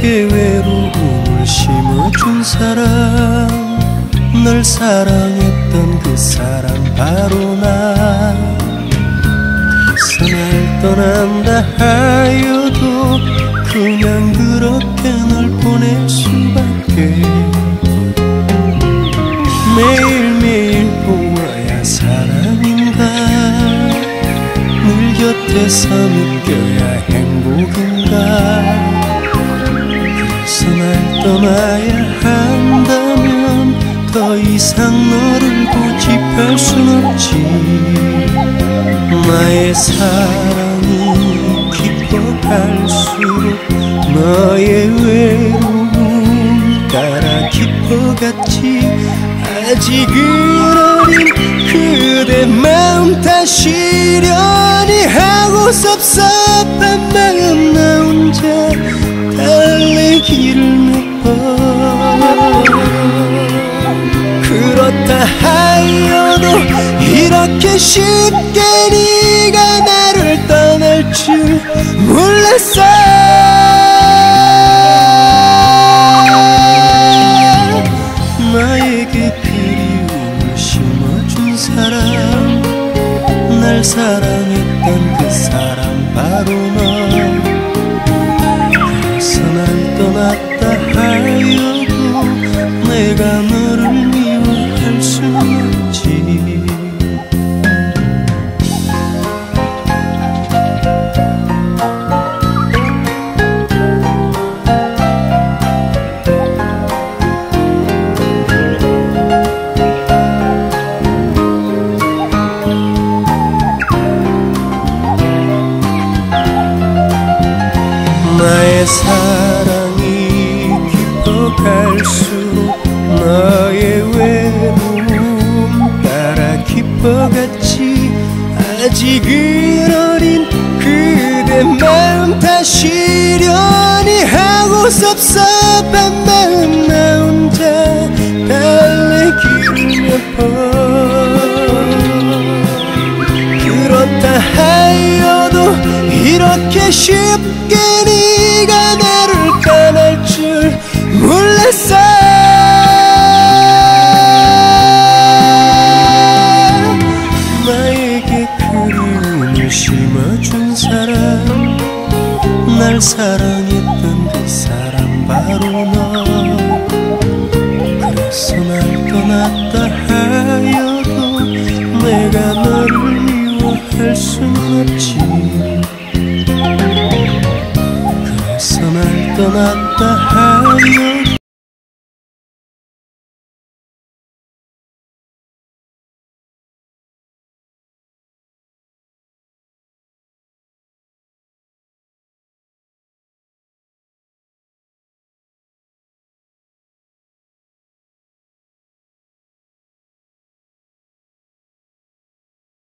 내게 외로움을 심어준 사람 널 사랑했던 그 사람 바로 나. 세상 떠난다 하여도 그냥 그렇게 널 보낼 수밖에. 매일매일 보아야 사랑인가? 늘 곁에서 느껴야 행복인가? 날 떠나야 한다면 더 이상 너를 고집할 순 없지. 나의 사랑이 깊어갈수록 너의 외로움 따라 깊어갔지. 아직은 어린 그대 마음 다시려니 하고 섭섭한 마음 나 혼자 달래기를 몇번 그렇다 하여도 이렇게 쉽게 네가 나를 떠날 줄 몰랐어. 나에게 그리움을 심어준 사람 날 사랑했던 그 사람 바로 너 날 떠났다 하여도 내가 너를 미워할 수 없지. 나의 깊어 갈수록 너의 외로움. 따라 깊어갔지 아직은 어린 그대 마음 다시려니 하고 섭섭한 마음 나 혼자 달래기를 몇번 그렇다 하여도 이렇게 쉽게 네 사랑했던 그 사람 바로 너. 그래서 날 떠났다 하여도 내가 너를 미워할 순 없지. 그래서 날 떠났다 하여도